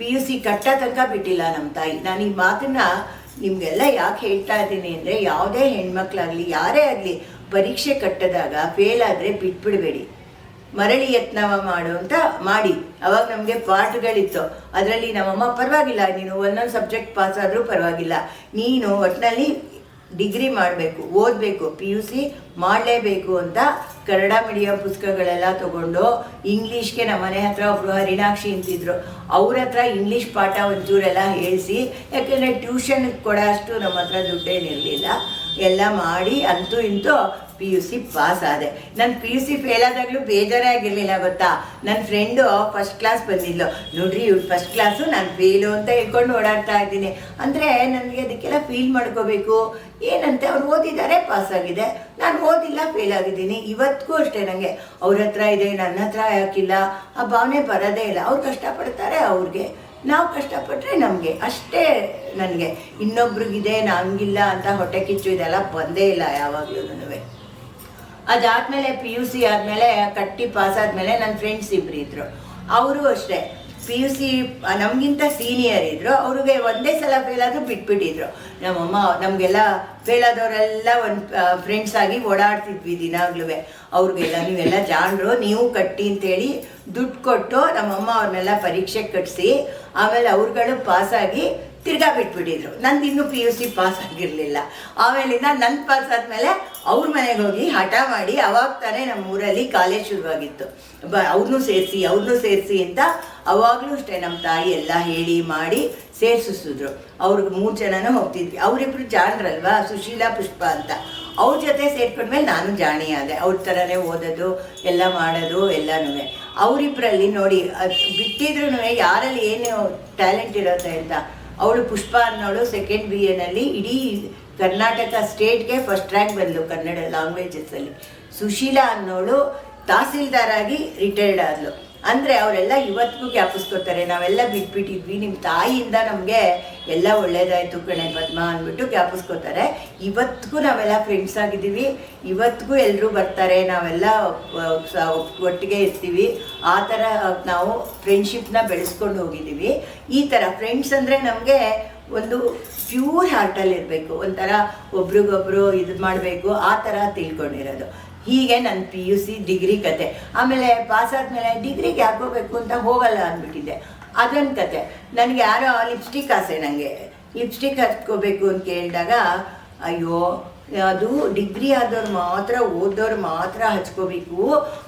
ಪಿ ಯು ಸಿ ಕಟ್ಟ ತನಕ ಬಿಟ್ಟಿಲ್ಲ ನಮ್ಮ ತಾಯಿ. ನಾನು ಈ ಮಾತನ್ನ ನಿಮಗೆಲ್ಲ ಯಾಕೆ ಹೇಳ್ತಾ ಇದ್ದೀನಿ ಅಂದರೆ ಯಾವುದೇ ಹೆಣ್ಮಕ್ಳಾಗಲಿ, ಯಾರೇ ಆಗಲಿ, ಪರೀಕ್ಷೆ ಕಟ್ಟದಾಗ ಫೇಲ್ ಆದರೆ ಬಿಟ್ಬಿಡಬೇಡಿ. ಮರಳಿ ಯತ್ನವ ಮಾಡು ಅಂತ ಮಾಡಿ. ಅವಾಗ ನಮಗೆ ಪಾಠಗಳಿತ್ತು. ಅದರಲ್ಲಿ ನಮ್ಮಮ್ಮ ಪರವಾಗಿಲ್ಲ, ನೀನು ಒಂದೊಂದು ಸಬ್ಜೆಕ್ಟ್ ಪಾಸ್ ಆದರೂ ಪರವಾಗಿಲ್ಲ. ನೀನು ಒಟ್ಟಿನಲ್ಲಿ ಡಿಗ್ರಿ ಮಾಡಬೇಕು, ಓದಬೇಕು, ಪಿ ಯು ಸಿ ಮಾಡಲೇಬೇಕು ಅಂತ ಕನ್ನಡ ಮೀಡಿಯಂ ಪುಸ್ತಕಗಳೆಲ್ಲ ತಗೊಂಡು ಇಂಗ್ಲೀಷ್ಗೆ ನಮ್ಮ ಮನೆ ಹತ್ರ ಒಬ್ಬರು ಹರಿಣಾಕ್ಷಿ ಅಂತಿದ್ರು. ಅವ್ರ ಹತ್ರ ಇಂಗ್ಲೀಷ್ ಪಾಠ ಒಂಚೂರೆಲ್ಲ ಹೇಳಿಸಿ, ಯಾಕೆಂದರೆ ಟ್ಯೂಷನ್ ಕೊಡೋ ಅಷ್ಟು ನಮ್ಮ ಹತ್ರ ದುಡ್ಡೇನಿರಲಿಲ್ಲ. ಎಲ್ಲ ಮಾಡಿ ಅಂತೂ ಇಂತೂ ಪಿ ಯು ಸಿ ಪಾಸ್ ಆದೆ. ನಾನು ಪಿ ಯು ಸಿ ಫೇಲ್ ಆದಾಗಲೂ ಬೇಜಾರೇ ಆಗಿರಲಿಲ್ಲ ಗೊತ್ತಾ? ನನ್ನ ಫ್ರೆಂಡು ಫಸ್ಟ್ ಕ್ಲಾಸ್ ಬಂದಿದ್ಲು. ನೋಡ್ರಿ ಇವ್ರು ಫಸ್ಟ್ ಕ್ಲಾಸು ನಾನು ಫೇಲು ಅಂತ ಹೇಳ್ಕೊಂಡು ಓಡಾಡ್ತಾ ಇದ್ದೀನಿ. ಅಂದರೆ ನನಗೆ ಅದಕ್ಕೆಲ್ಲ ಫೀಲ್ ಮಾಡ್ಕೋಬೇಕು. ಏನಂತೆ? ಅವ್ರು ಓದಿದ್ದಾರೆ ಪಾಸ್ ಆಗಿದೆ. ನಾನು ಓದಿಲ್ಲ ಫೇಲ್ ಆಗಿದ್ದೀನಿ. ಇವತ್ತಿಗೂ ಅಷ್ಟೇ ನನಗೆ ಅವ್ರ ಹತ್ರ ಇದೆ, ನನ್ನ ಹತ್ರ ಯಾಕಿಲ್ಲ ಆ ಭಾವನೆ ಬರೋದೇ ಇಲ್ಲ. ಅವ್ರು ಕಷ್ಟಪಡ್ತಾರೆ ಅವ್ರಿಗೆ. ನಾವು ಕಷ್ಟಪಟ್ಟರೆ ನಮಗೆ. ಅಷ್ಟೇ ನನಗೆ. ಇನ್ನೊಬ್ರಿಗಿದೆ ನಮಗಿಲ್ಲ ಅಂತ ಹೊಟ್ಟೆ ಕಿಚ್ಚು, ಇದೆಲ್ಲ ಬಂದೇ ಇಲ್ಲ ಯಾವಾಗಲೂ ಅದಾದಮೇಲೆ ಪಿ ಯು ಸಿ ಆದಮೇಲೆ ಕಟ್ಟಿ ಪಾಸ್ ಆದಮೇಲೆ ನನ್ನ ಫ್ರೆಂಡ್ಸ್ ಇಬ್ಬರು ಇದ್ದರು ಅವರು ಅಷ್ಟೇ. ಪಿ ಯು ಸಿ ನಮಗಿಂತ ಸೀನಿಯರ್ ಇದ್ದರು ಅವ್ರಿಗೆ ಒಂದೇ ಸಲ ಫೇಲ್ ಆದರೂ ಬಿಟ್ಬಿಟ್ಟಿದ್ರು. ನಮ್ಮಮ್ಮ, ನಮಗೆಲ್ಲ ಫೇಲ್ ಆದವರೆಲ್ಲ ಒಂದು ಫ್ರೆಂಡ್ಸ್ ಆಗಿ ಓಡಾಡ್ತಿದ್ವಿ ದಿನಾಗ್ಲೂ ಅವ್ರಿಗೆಲ್ಲ, ನೀವೆಲ್ಲ ಜಾಣರು, ನೀವು ಕಟ್ಟಿ ಅಂತೇಳಿ ದುಡ್ಡು ಕೊಟ್ಟು ನಮ್ಮಮ್ಮ ಅವ್ರನ್ನೆಲ್ಲ ಪರೀಕ್ಷೆ ಕಟ್ಟಿಸಿ ಆಮೇಲೆ ಅವ್ರುಗಳು ಪಾಸಾಗಿ ತಿರ್ಗಾ ಬಿಟ್ಬಿಟ್ಟಿದ್ರು. ನಂದು ಇನ್ನೂ ಪಿ ಯು ಸಿ ಪಾಸ್ ಆಗಿರಲಿಲ್ಲ. ಆಮೇಲಿಂದ ನನ್ನ ಪಾಸ್ ಆದಮೇಲೆ ಅವ್ರ ಮನೆಗೆ ಹೋಗಿ ಹಠ ಮಾಡಿ ಅವಾಗ ತಾನೇ ನಮ್ಮ ಊರಲ್ಲಿ ಕಾಲೇಜ್ ಶುರುವಾಗಿತ್ತು. ಬ ಅವ್ರನ್ನೂ ಸೇರಿಸಿ ಅವ್ರನ್ನೂ ಸೇರಿಸಿ ಅಂತ ಅವಾಗಲೂ ಅಷ್ಟೇ ನಮ್ಮ ತಾಯಿ ಎಲ್ಲ ಹೇಳಿ ಮಾಡಿ ಸೇರಿಸಿದ್ರು ಅವ್ರಿಗೆ ಮೂರು ಜನನೂ ಹೋಗ್ತಿದ್ವಿ. ಅವರಿಬ್ರು ಜಾಣರಲ್ವಾ? ಸುಶೀಲಾ, ಪುಷ್ಪ ಅಂತ. ಅವ್ರ ಜೊತೆ ಸೇರ್ಕೊಂಡ್ಮೇಲೆ ನಾನು ಜಾಣಿ ಆದೆ. ಅವ್ರ ಥರನೇ ಓದೋದು, ಎಲ್ಲ ಮಾಡೋದು ಎಲ್ಲನೂ. ಅವರಿಬ್ಬರಲ್ಲಿ ನೋಡಿ ಬಿಟ್ಟಿದ್ರು ಯಾರಲ್ಲಿ ಏನು ಟ್ಯಾಲೆಂಟ್ ಇರುತ್ತೆ ಅಂತ. ಅವಳು ಪುಷ್ಪ ಅನ್ನೋಳು ಸೆಕೆಂಡ್ ಬಿ ಎನಲ್ಲಿ ಇಡೀ ಕರ್ನಾಟಕ ಸ್ಟೇಟ್ಗೆ ಫಸ್ಟ್ ರ್ಯಾಂಕ್ ಬಂದಳು ಕನ್ನಡ ಲ್ಯಾಂಗ್ವೇಜಸ್ಸಲ್ಲಿ ಸುಶೀಲಾ ಅನ್ನೋಳು ತಹಸೀಲ್ದಾರ್ ಆಗಿ ರಿಟೈರ್ಡ್ ಆದ್ಲು. ಅಂದರೆ ಅವರೆಲ್ಲ ಇವತ್ತಿಗೂ ಜ್ಞಾಪಿಸ್ಕೊತಾರೆ, ನಾವೆಲ್ಲ ಬಿಟ್ಬಿಟ್ಟಿದ್ವಿ ನಿಮ್ಮ ತಾಯಿಯಿಂದ ನಮಗೆ ಎಲ್ಲ ಒಳ್ಳೇದಾಯ್ತು ಕಣೆ ಪದ್ಮ ಅಂದ್ಬಿಟ್ಟು ಜ್ಞಾಪಿಸ್ಕೋತಾರೆ. ಇವತ್ತಿಗೂ ನಾವೆಲ್ಲ ಫ್ರೆಂಡ್ಸ್ ಆಗಿದ್ದೀವಿ, ಇವತ್ತಿಗೂ ಎಲ್ಲರೂ ಬರ್ತಾರೆ, ನಾವೆಲ್ಲ ಒಟ್ಟಿಗೆ ಇರ್ತೀವಿ. ಆ ಥರ ನಾವು ಫ್ರೆಂಡ್ಶಿಪ್ನ ಬೆಳೆಸ್ಕೊಂಡು ಹೋಗಿದ್ದೀವಿ. ಈ ಥರ ಫ್ರೆಂಡ್ಸ್ ಅಂದರೆ ನಮಗೆ ಒಂದು ಪ್ಯೂರ್ ಹಾರ್ಟಲ್ಲಿ ಇರಬೇಕು. ಒಂಥರ ಒಬ್ರಿಗೊಬ್ರು ಇದು ಮಾಡಬೇಕು, ಆ ಥರ ತಿಳ್ಕೊಂಡಿರೋದು. ಹೀಗೆ ನನ್ನ ಪಿ ಯು ಸಿ ಡಿಗ್ರಿ ಕತೆ. ಆಮೇಲೆ ಪಾಸ್ ಆದಮೇಲೆ ಡಿಗ್ರಿಗೆ ಹಾಕೋಬೇಕು ಅಂತ ಹೋಗಲ್ಲ ಅಂದ್ಬಿಟ್ಟಿದ್ದೆ. ಅದೊಂದು ಕತೆ. ನನಗೆ ಯಾರೋ ಲಿಪ್ಸ್ಟಿಕ್ ಆಸೆ ನನಗೆ ಲಿಪ್ಸ್ಟಿಕ್ ಹಚ್ಕೋಬೇಕು ಅಂತ ಕೇಳಿದಾಗ, ಅಯ್ಯೋ, ಅದು ಡಿಗ್ರಿ ಆದವ್ರು ಮಾತ್ರ, ಓದೋರು ಮಾತ್ರ ಹಚ್ಕೋಬೇಕು,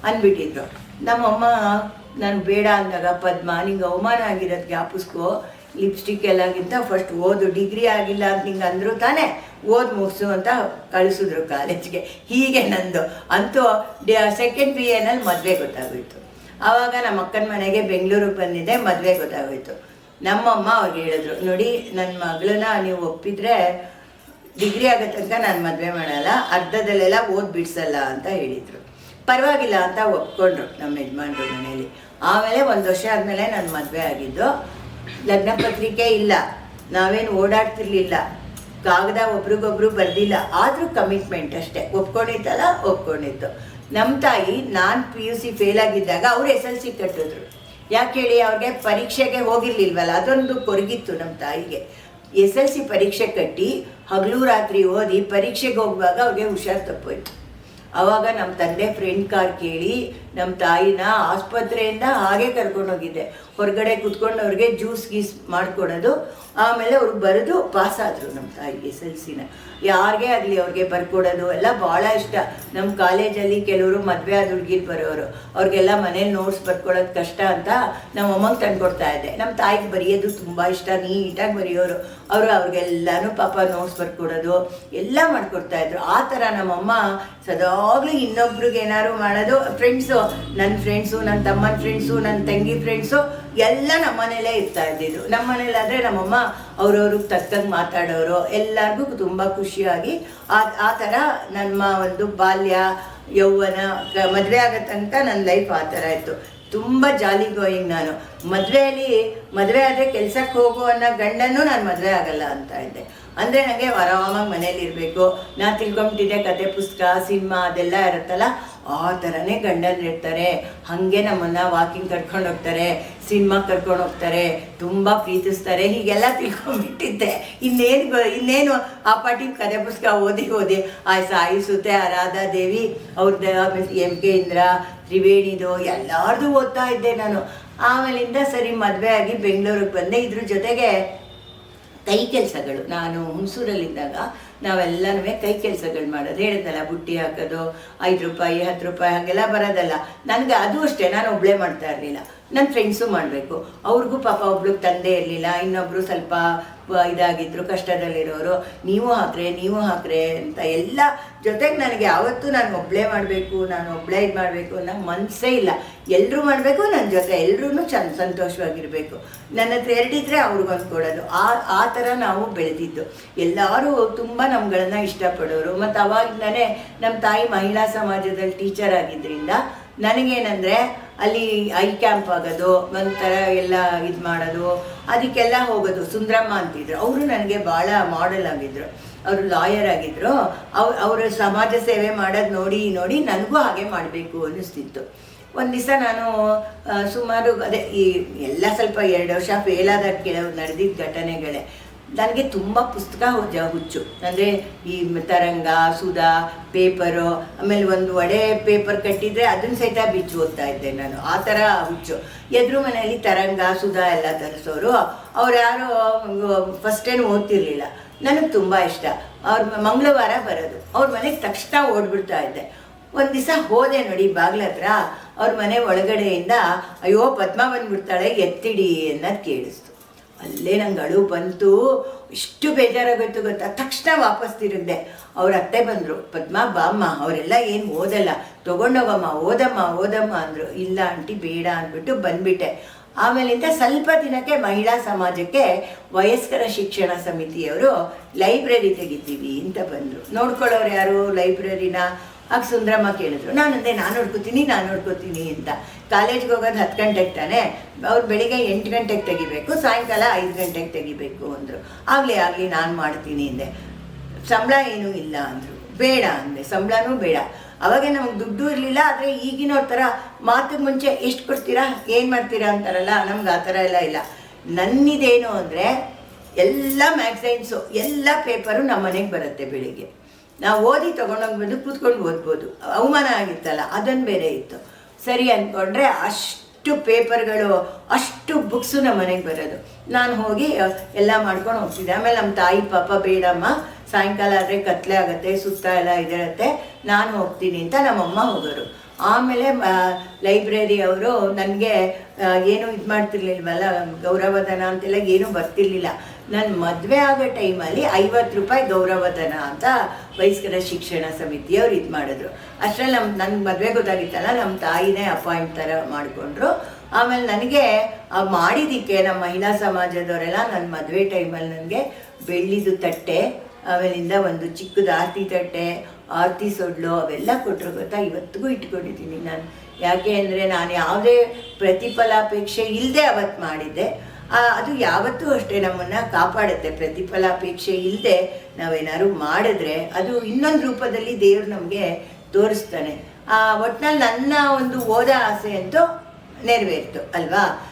ಅಂದ್ಬಿಟ್ಟಿದ್ರು. ನಮ್ಮಮ್ಮ ನಾನು ಬೇಡ ಅಂದಾಗ, ಪದ್ಮ, ನಿಂಗೆ ಅವಮಾನ ಆಗಿರೋದು ಜ್ಞಾಪಿಸ್ಕೋ. ಲಿಪ್ಸ್ಟಿಕ್ ಎಲ್ಲಗಿಂತ ಫಸ್ಟ್ ಓದು ಡಿಗ್ರಿ ಆಗಿಲ್ಲ ಅಂತ ನಿಂಗೆ ಅಂದರೂ ತಾನೇ ಓದ್ ಮುಗಿಸು ಅಂತ ಕಳಿಸಿದ್ರು ಕಾಲೇಜ್ಗೆ ಹೀಗೆ ನಂದು. ಅಂತೂ ಸೆಕೆಂಡ್ ಪಿ ಎನಲ್ಲಿ ಮದುವೆ ಗೊತ್ತಾಗೋಯ್ತು. ಆವಾಗ ನಮ್ಮ ಅಕ್ಕನ ಮನೆಗೆ ಬೆಂಗಳೂರಿಗೆ ಬಂದಿದ್ದೆ, ಮದುವೆ ಗೊತ್ತಾಗೋಯ್ತು. ನಮ್ಮಮ್ಮ ಅವ್ರಿಗೆ ಹೇಳಿದ್ರು, ನೋಡಿ ನನ್ನ ಮಗಳನ್ನ ನೀವು ಒಪ್ಪಿದ್ರೆ ಡಿಗ್ರಿ ಆಗೋ ತನಕ ನಾನು ಮದುವೆ ಮಾಡಲ್ಲ, ಅರ್ಧದಲ್ಲೆಲ್ಲ ಓದ್ ಬಿಡಿಸಲ್ಲ ಅಂತ ಹೇಳಿದರು. ಪರವಾಗಿಲ್ಲ ಅಂತ ಒಪ್ಕೊಂಡ್ರು ನಮ್ಮ ಯಜಮಾನ್ರು ಮನೇಲಿ. ಆಮೇಲೆ ಒಂದು ವರ್ಷ ಆದಮೇಲೆ ನಾನು ಮದುವೆ ಆಗಿದ್ದು ಲಗ್ನ ಪತ್ರಿಕೆ ಇಲ್ಲ. ನಾವೇನು ಓಡಾಡ್ತಿರ್ಲಿಲ್ಲ. ಕಾಗದ ಒಬ್ರಿಗೊಬ್ರು ಬರ್ದಿಲ್ಲ. ಆದರೂ ಕಮಿಟ್ಮೆಂಟ್ ಅಷ್ಟೇ. ಒಪ್ಕೊಂಡಿತ್ತಲ್ಲ, ಒಪ್ಕೊಂಡಿತ್ತು. ನಮ್ಮ ತಾಯಿ, ನಾನು ಪಿ ಯು ಸಿ ಫೇಲ್ ಆಗಿದ್ದಾಗ ಅವ್ರು ಎಸ್ ಎಲ್ ಸಿ ಕಟ್ಟಿದ್ರು. ಯಾಕೆ ಹೇಳಿ? ಅವ್ರಿಗೆ ಪರೀಕ್ಷೆಗೆ ಹೋಗಿರ್ಲಿಲ್ವಲ್ಲ? ಅದೊಂದು ಕೊರಗಿತ್ತು ನಮ್ಮ ತಾಯಿಗೆ. ಎಸ್ ಎಲ್ ಸಿ ಪರೀಕ್ಷೆ ಕಟ್ಟಿ ಹಗಲು ರಾತ್ರಿ ಓದಿ ಪರೀಕ್ಷೆಗೆ ಹೋಗುವಾಗ ಅವ್ರಿಗೆ ಹುಷಾರು ತಪ್ಪೋಯ್ತು. ಆವಾಗ ನಮ್ಮ ತಂದೆ ಫ್ರೆಂಡ್ ಕಾರ್ ಕೇಳಿ ನಮ್ಮ ತಾಯಿನ ಆಸ್ಪತ್ರೆಯಿಂದ ಹಾಗೆ ಕರ್ಕೊಂಡೋಗಿದ್ದೆ. ಹೊರಗಡೆ ಕುತ್ಕೊಂಡು ಅವ್ರಿಗೆ ಜ್ಯೂಸ್ ಗೀಸ್ ಮಾಡಿಕೊಡೋದು. ಆಮೇಲೆ ಅವ್ರು ಬರೆದು ಪಾಸ್ ಆದರು ನಮ್ಮ ತಾಯಿ ಎಸ್ ಎಲ್ ಸಿನ ಯಾರಿಗೇ ಆಗಲಿ ಅವ್ರಿಗೆ ಬರ್ಕೊಡೋದು, ಎಲ್ಲ ಭಾಳ ಇಷ್ಟ. ನಮ್ಮ ಕಾಲೇಜಲ್ಲಿ ಕೆಲವರು ಮದುವೆ ಆದ ಹುಡುಗಿರು ಬರೋರು. ಅವ್ರಿಗೆಲ್ಲ ಮನೇಲಿ ನೋಟ್ಸ್ ಬರ್ಕೊಳ್ಳೋದು ಕಷ್ಟ ಅಂತ ನಮ್ಮ ಅಮ್ಮಂಗೆ ತಂದ್ಕೊಡ್ತಾ ಇದ್ದೆ. ನಮ್ಮ ತಾಯಿಗೆ ಬರೆಯೋದು ತುಂಬ ಇಷ್ಟ, ನೀಟಾಗಿ ಬರೆಯೋರು. ಅವರು ಅವ್ರಿಗೆಲ್ಲನೂ ಪಾಪ ನೋಟ್ಸ್ ಬರ್ಕೊಡೋದು, ಎಲ್ಲ ಮಾಡ್ಕೊಡ್ತಾ ಇದ್ರು. ಆ ಥರ ನಮ್ಮಮ್ಮ ಸದಾಗ್ಲೂ ಇನ್ನೊಬ್ರಿಗೆ ಏನಾದ್ರು ಮಾಡೋದು ಫ್ರೆಂಡ್ಸು ನನ್ನ ಫ್ರೆಂಡ್ಸು ನನ್ನ ತಮ್ಮನ ಫ್ರೆಂಡ್ಸು ನನ್ನ ತಂಗಿ ಫ್ರೆಂಡ್ಸು ಎಲ್ಲ ನಮ್ಮ ಮನೇಲೇ ಇರ್ತಾ ಇದ್ದಿದ್ದು. ನಮ್ಮ ಮನೇಲಾದರೆ ನಮ್ಮಮ್ಮ ಅವ್ರವ್ರಿಗೆ ತಕ್ಕಂಗೆ ಮಾತಾಡೋರು, ಎಲ್ಲರಿಗೂ ತುಂಬ ಖುಷಿಯಾಗಿ ಆ ಆ ಥರ ನಮ್ಮ ಒಂದು ಬಾಲ್ಯ, ಯೌವನ ಮದುವೆ ಆಗೋ ತನಕ ನನ್ನ ಲೈಫ್ ಆ ಥರ ಇತ್ತು. ತುಂಬ ಜಾಲಿ ಗೋಯಿಂಗ್ ನಾನು. ಮದುವೆಯಲ್ಲಿ ಮದುವೆ ಆದರೆ ಕೆಲಸಕ್ಕೆ ಹೋಗು ಅನ್ನೋ ಗಂಡನೂ ನಾನು ಮದುವೆ ಆಗಲ್ಲ ಅಂತ ಇದ್ದೆ. ಅಂದರೆ ನನಗೆ ಆರಾಮಾಗಿ ಮನೇಲಿ ಇರಬೇಕು ನಾನು ತಿಳ್ಕೊಂಬಿಟ್ಟಿದ್ದೆ ಕತೆ, ಪುಸ್ತಕ, ಸಿನಿಮಾ ಅದೆಲ್ಲ ಇರುತ್ತಲ್ಲ ಆ ಥರನೇ ಇರ್ತಾರೆ ಹಾಗೆ ನಮ್ಮನ್ನು ವಾಕಿಂಗ್ ಕರ್ಕೊಂಡು ಹೋಗ್ತಾರೆ ಸಿನಿಮಾ ಕರ್ಕೊಂಡು ಹೋಗ್ತಾರೆ, ತುಂಬ ಪ್ರೀತಿಸ್ತಾರೆ. ಹೀಗೆಲ್ಲ ತಿಳ್ಕೊಂಡ್ಬಿಟ್ಟಿದ್ದೆ. ಇನ್ನೇನು ಇನ್ನೇನು ಆ ಪಾಟಿ ಕದೆ ಪುಸ್ತಕ ಓದಿ ಓದಿ ಆ ಸಾಯಿ ಸುತೆ ಆ ರಾಧಾ ದೇವಿ ಅವ್ರದ್ದು ಎಂ ಕೆ ಇಂದ್ರ, ತ್ರಿವೇಣಿದು, ಎಲ್ಲಾರ್ದು ಓದ್ತಾ ಇದ್ದೆ ನಾನು. ಆಮೇಲಿಂದ ಸರಿ ಮದುವೆ ಆಗಿ ಬೆಂಗಳೂರಿಗೆ ಬಂದೆ. ಇದ್ರ ಜೊತೆಗೆ ಕೈ ಕೆಲಸಗಳು. ನಾನು ಹುಣಸೂರಲ್ಲಿದ್ದಾಗ ನಾವೆಲ್ಲನೂ ಕೈ ಕೆಲಸಗಳು ಮಾಡೋದು. ಹೇಳಿದ್ನಲ್ಲ, ಬುಟ್ಟಿ ಹಾಕೋದು, ಐದು ರೂಪಾಯಿ, ಹತ್ತು ರೂಪಾಯಿ ಹಾಗೆಲ್ಲ ಬರೋದಲ್ಲ. ನನಗೆ ಅದು ಅಷ್ಟೇ, ನಾನು ಒಬ್ಳೆ ಮಾಡ್ತಾ ಇರಲಿಲ್ಲ. ನನ್ನ ಫ್ರೆಂಡ್ಸು ಮಾಡಬೇಕು. ಅವ್ರಿಗೂ ಪಾಪ ಒಬ್ಳಿಗೆ ತಂದೆ ಇರಲಿಲ್ಲ ಇನ್ನೊಬ್ಬರು ಸ್ವಲ್ಪ ಇದಾಗಿದ್ರು, ಕಷ್ಟದಲ್ಲಿರೋರು, ನೀವು ಹಾಕ್ರೆ ನೀವು ಹಾಕ್ರೆ ಅಂತ ಎಲ್ಲ ಜೊತೆಗೆ ನನಗೆ ಯಾವತ್ತೂ ನಾನು ಒಬ್ಬಳೇ ಮಾಡಬೇಕು, ನಾನು ಒಬ್ಬಳೇ ಇದು ಮಾಡಬೇಕು ಅನ್ನೋ ಮನಸ್ಸೇ ಇಲ್ಲ. ಎಲ್ಲರೂ ಮಾಡಬೇಕು ನನ್ನ ಜೊತೆ ಎಲ್ಲರೂ ಚಂದ ಸಂತೋಷವಾಗಿರಬೇಕು. ನನ್ನ ಹತ್ರ ಎರಡಿದ್ರೆ ಅವ್ರಿಗೊಂದು ಕೊಡೋದು. ಆ ಆ ಥರ ನಾವು ಬೆಳೆದಿದ್ದು. ಎಲ್ಲರೂ ತುಂಬ ನಮ್ಗಳನ್ನ ಇಷ್ಟಪಡೋರು. ಮತ್ತು ಅವಾಗಿಂದನೇ ನಮ್ಮ ತಾಯಿ ಮಹಿಳಾ ಸಮಾಜದಲ್ಲಿ ಟೀಚರ್ ಆಗಿದ್ದರಿಂದ ನನಗೇನಂದರೆ ಅಲ್ಲಿ ಐ ಕ್ಯಾಂಪ್ ಆಗೋದು, ಒಂಥರ ಎಲ್ಲ ಇದು ಮಾಡೋದು, ಅದಕ್ಕೆಲ್ಲ ಹೋಗೋದು. ಸುಂದ್ರಮ್ಮ ಅಂತಿದ್ರು. ಅವರು ನನಗೆ ಭಾಳ ಮಾಡೆಲ್ ಆಗಿದ್ರು. ಅವರು ಲಾಯರ್ ಆಗಿದ್ರು. ಅವ್ರು ಅವರು ಸಮಾಜ ಸೇವೆ ಮಾಡೋದು ನೋಡಿ ನೋಡಿ ನನಗೂ ಹಾಗೆ ಮಾಡಬೇಕು ಅನ್ನಿಸ್ತಿತ್ತು. ಒಂದು ದಿವಸ ನಾನು ಸುಮಾರು ಅದೇ ಈ ಎಲ್ಲ ಸ್ವಲ್ಪ ಎರಡು ವರ್ಷ ಫೇಲ್ ಆದ ಕೆಲವು ನಡೆದಿದ್ದ ಘಟನೆಗಳೇ. ನನಗೆ ತುಂಬ ಪುಸ್ತಕ ಹುಚ್ಚ- ಅಂದರೆ ಈ ತರಂಗ, ಸುಧಾ, ಪೇಪರು, ಆಮೇಲೆ ಒಂದು ಒಡೆ ಪೇಪರ್ ಕಟ್ಟಿದರೆ ಅದನ್ನು ಸಹಿತ ಬಿಚ್ಚು ಓದ್ತಾ ಇದ್ದೆ ನಾನು. ಆ ಥರ ಹುಚ್ಚು. ಎದುರು ಮನೆಯಲ್ಲಿ ತರಂಗ, ಸುಧಾ ಎಲ್ಲ ತರಿಸೋರು, ಅವ್ರು ಯಾರು ಫಸ್ಟ್ ಏನು ಓದ್ತಿರ್ಲಿಲ್ಲ. ನನಗೆ ತುಂಬ ಇಷ್ಟ. ಅವ್ರ ಮಂಗಳವಾರ ಬರೋದು. ಅವ್ರ ಮನೆಗೆ ತಕ್ಷಣ ಓಡ್ಬಿಡ್ತಾ ಇದ್ದೆ. ಒಂದು ದಿವಸ ಹೋದೆ ನೋಡಿ ಬಾಗ್ಲ ಹತ್ರ. ಅವ್ರ ಮನೆ ಒಳಗಡೆಯಿಂದ, ಅಯ್ಯೋ, ಪದ್ಮ ಬಂದ್ಬಿಡ್ತಾಳೆ, ಎತ್ತಿಡಿ ಅನ್ನೋದು ಕೇಳಿಸ್ತು. ಅಲ್ಲೇ ನಂಗೆ ಅಳು ಬಂತು. ಇಷ್ಟು ಬೇಜಾರಾಗೋಯ್ತು ಗೊತ್ತಾ? ತಕ್ಷಣ ವಾಪಸ್ ತಿರುಗಿದೆ. ಅವ್ರ ಅತ್ತೆ ಬಂದರು, ಪದ್ಮ, ಬಾಮ್ಮ, ಅವರೆಲ್ಲ ಏನು ಓದಲ್ಲ. ತೊಗೊಂಡೋಗಮ್ಮ ಓದಮ್ಮ ಓದಮ್ಮ ಅಂದರು. ಇಲ್ಲ ಆಂಟಿ, ಬೇಡ ಅಂದ್ಬಿಟ್ಟು ಬಂದ್ಬಿಟ್ಟೆ. ಆಮೇಲಿಂದ ಸ್ವಲ್ಪ ದಿನಕ್ಕೆ ಮಹಿಳಾ ಸಮಾಜಕ್ಕೆ ವಯಸ್ಕರ ಶಿಕ್ಷಣ ಸಮಿತಿಯವರು ಲೈಬ್ರರಿ ತೆಗಿತೀವಿ ಅಂತ ಬಂದರು. ನೋಡ್ಕೊಳ್ಳೋರು ಯಾರು ಲೈಬ್ರರಿನ? ಆಗ ಸುಂದ್ರಮ್ಮ ಕೇಳಿದ್ರು ನಾನು ಅಂದೆ ನಾನು ನೋಡ್ಕೋತೀನಿ ನಾನು ನೋಡ್ಕೋತೀನಿ ಅಂತ. ಕಾಲೇಜ್ಗೆ ಹೋಗೋದು ಹತ್ತು ಗಂಟೆಗೆ ತಾನೆ, ಅವ್ರು ಬೆಳಿಗ್ಗೆ ಎಂಟು ಗಂಟೆಗೆ ತೆಗಿಬೇಕು, ಸಾಯಂಕಾಲ ಐದು ಗಂಟೆಗೆ ತೆಗಿಬೇಕು ಅಂದರು. ಆಗಲಿ ಆಗಲಿ, ನಾನು ಮಾಡ್ತೀನಿ ಅಂದೆ. ಸಂಬಳ ಏನೂ ಇಲ್ಲ ಅಂದರು. ಬೇಡ ಅಂದೆ, ಸಂಬಳನೂ ಬೇಡ. ಅವಾಗ ನಮಗೆ ದುಡ್ಡು ಇರಲಿಲ್ಲ, ಆದರೆ ಈಗಿನವ್ರ ಥರ ಮಾತಿಗೆ ಮುಂಚೆ ಎಷ್ಟು ಕೊಡ್ತೀರಾ, ಏನು ಮಾಡ್ತೀರಾ ಅಂತಾರಲ್ಲ, ನಮ್ಗೆ ಆ ಥರ ಎಲ್ಲ ಇಲ್ಲ. ನನ್ನಿದೇನು ಅಂದರೆ, ಎಲ್ಲ ಮ್ಯಾಗ್ಝೈನ್ಸು, ಎಲ್ಲ ಪೇಪರು ನಮ್ಮ ಮನೆಗೆ ಬರುತ್ತೆ ಬೆಳಿಗ್ಗೆ. ನಾವು ಓದಿ ತೊಗೊಂಡೋಗಿ ಬಂದು ಕೂತ್ಕೊಂಡು ಓದ್ಬೋದು. ಅವಮಾನ ಆಗಿತ್ತಲ್ಲ ಅದೊಂದು ಬೇರೆ ಇತ್ತು. ಸರಿ ಅಂದ್ಕೊಂಡ್ರೆ ಅಷ್ಟು ಪೇಪರ್ಗಳು, ಅಷ್ಟು ಬುಕ್ಸು ನಮ್ಮ ಮನೆಗೆ ಬರೋದು. ನಾನು ಹೋಗಿ ಎಲ್ಲ ಮಾಡ್ಕೊಂಡು ಹೋಗ್ತಿದ್ದೆ. ಆಮೇಲೆ ನಮ್ಮ ತಾಯಿ ಪಾಪ, ಬೇಡಮ್ಮ, ಸಾಯಂಕಾಲ ಆದರೆ ಕತ್ಲೆ ಆಗುತ್ತೆ, ಸುತ್ತ ಎಲ್ಲ ಇದಿರುತ್ತೆ ನಾನು ಹೋಗ್ತೀನಿ ಅಂತ ನಮ್ಮಮ್ಮ ಹೋಗೋರು. ಆಮೇಲೆ ಲೈಬ್ರರಿ ಅವರು ನನಗೆ ಏನು ಇದು ಮಾಡ್ತಿರ್ಲಿಲ್ವಲ್ಲ, ಗೌರವಧನ ಅಂತೆಲ್ಲ ಏನೂ ಬರ್ತಿರ್ಲಿಲ್ಲ. ನನ್ನ ಮದುವೆ ಆಗೋ ಟೈಮಲ್ಲಿ ಐವತ್ತು ರೂಪಾಯಿ ಗೌರವಧನ ಅಂತ ವಯಸ್ಕರ ಶಿಕ್ಷಣ ಸಮಿತಿಯವ್ರು ಇದು ಮಾಡಿದ್ರು. ಅಷ್ಟರಲ್ಲಿ ನಮ್ಮ ನನ್ನ ಮದುವೆ ಗೊತ್ತಾಗಿತ್ತಲ್ಲ ನಮ್ಮ ತಾಯಿನೇ ಅಪಾಯಿಂಟ್ ಥರ ಮಾಡಿಕೊಂಡ್ರು. ಆಮೇಲೆ ನನಗೆ ಮಾಡಿದ್ದಕ್ಕೆ ನಮ್ಮ ಮಹಿಳಾ ಸಮಾಜದವರೆಲ್ಲ ನನ್ನ ಮದುವೆ ಟೈಮಲ್ಲಿ ನನಗೆ ಬೆಳ್ಳಿದು ತಟ್ಟೆ, ಆಮೇಲಿಂದ ಒಂದು ಚಿಕ್ಕದು ಆರತಿ ತಟ್ಟೆ, ಆರತಿ ಸೊಡ್ಲು ಅವೆಲ್ಲ ಕೊಟ್ಟರು ಗೊತ್ತಾ? ಇವತ್ತಿಗೂ ಇಟ್ಕೊಂಡಿದ್ದೀನಿ ನಾನು. ಯಾಕೆ ಅಂದರೆ ನಾನು ಯಾವುದೇ ಪ್ರತಿಫಲಾಪೇಕ್ಷೆ ಇಲ್ಲದೆ ಅವತ್ತು ಮಾಡಿದ್ದೆ. ಅದು ಯಾವತ್ತೂ ಅಷ್ಟೇ ನಮ್ಮನ್ನು ಕಾಪಾಡುತ್ತೆ. ಪ್ರತಿಫಲಾಪೇಕ್ಷೆ ಇಲ್ಲದೆ ನಾವೇನಾದ್ರು ಮಾಡಿದ್ರೆ ಅದು ಇನ್ನೊಂದು ರೂಪದಲ್ಲಿ ದೇವರು ನಮಗೆ ತೋರಿಸ್ತಾನೆ. ಆ, ಒಟ್ನಲ್ಲಿ ನನ್ನ ಒಂದು ಓದ ಆಸೆ ಅಂತೂ ನೆರವೇರ್ತು, ಅಲ್ವಾ?